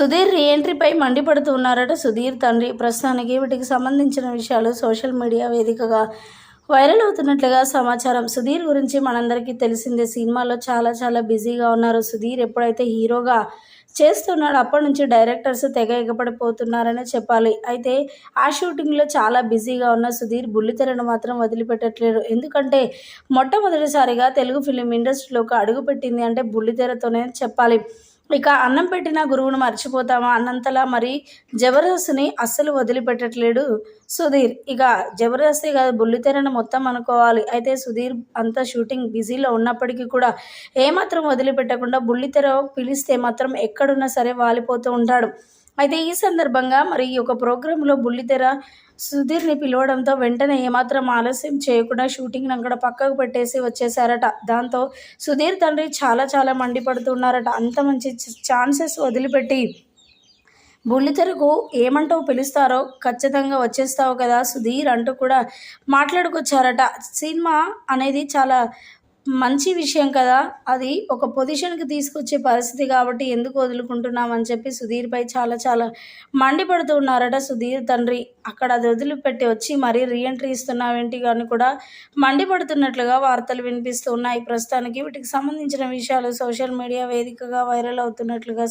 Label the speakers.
Speaker 1: సుధీర్ రీఎంట్రీపై మండిపడుతూ ఉన్నారట సుధీర్ తండ్రి. ప్రస్తుతానికి వీటికి సంబంధించిన విషయాలు సోషల్ మీడియా వేదికగా వైరల్ అవుతున్నట్లుగా సమాచారం. సుధీర్ గురించి మనందరికీ తెలిసిందే సినిమాలో చాలా చాలా బిజీగా ఉన్నారు. సుధీర్ ఎప్పుడైతే హీరోగా చేస్తున్నాడు అప్పటి నుంచి డైరెక్టర్స్ తెగ ఎగపడిపోతున్నారనే చెప్పాలి. అయితే ఆ షూటింగ్లో చాలా బిజీగా ఉన్న సుధీర్ బుల్లితెరను మాత్రం వదిలిపెట్టట్లేదు. ఎందుకంటే మొట్టమొదటిసారిగా తెలుగు ఫిలిం ఇండస్ట్రీలోకి అడుగుపెట్టింది అంటే బుల్లితెరతోనే చెప్పాలి. ఇక అన్నం పెట్టిన గురువును మర్చిపోతామా అన్నంతలా? మరి జబర్దస్త్ని అస్సలు వదిలిపెట్టట్లేడు సుధీర్. ఇక జబర్దస్త్ కాదు బుల్లితెరను మొత్తం అనుకోవాలి. అయితే సుధీర్ అంతా షూటింగ్ బిజీలో ఉన్నప్పటికీ కూడా ఏమాత్రం వదిలిపెట్టకుండా బుల్లితెర పిలిస్తే మాత్రం ఎక్కడున్నా సరే వాలిపోతూ ఉంటాడు. అయితే ఈ సందర్భంగా మరి ఈ యొక్క ప్రోగ్రాంలో బుల్లితెర సుధీర్ని పిలవడంతో వెంటనే ఏమాత్రం ఆలస్యం చేయకుండా షూటింగ్ని అక్కడ పక్కకు పెట్టేసి వచ్చేసారట దాంతో సుధీర్ తండ్రి చాలా చాలా మండిపడుతున్నారట. అంత మంచి ఛాన్సెస్ వదిలిపెట్టి బుల్లితెరకు ఏమంటావు పిలుస్తారో? ఖచ్చితంగా వచ్చేస్తావు కదా సుధీర్ అంటూ కూడా మాట్లాడుకొచ్చారట. సినిమా అనేది చాలా మంచి విషయం కదా. అది ఒక పొజిషన్కి తీసుకొచ్చే పరిస్థితి కాబట్టి ఎందుకు వదులుకుంటున్నామని చెప్పి సుధీర్పై చాలా చాలా మండిపడుతూ ఉన్నారట సుధీర్ తండ్రి. అక్కడ అది వదిలిపెట్టి వచ్చి మరీ రీఎంట్రీ ఇస్తున్నావేంటి అని కూడా మండిపడుతున్నట్లుగా వార్తలు వినిపిస్తూ ఉన్నాయి. ప్రస్తుతానికి వీటికి సంబంధించిన విషయాలు సోషల్ మీడియా వేదికగా వైరల్ అవుతున్నట్లుగా